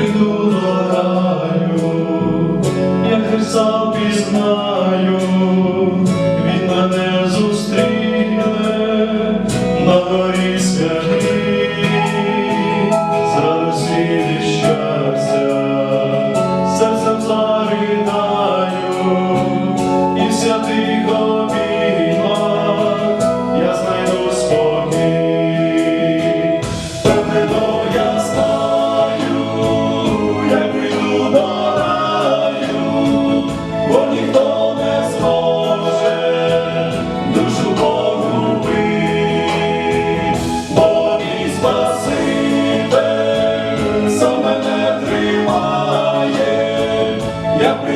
прийду до раю, я Христа пізнаю, він мене зустріне на горі.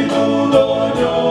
прийду до нього.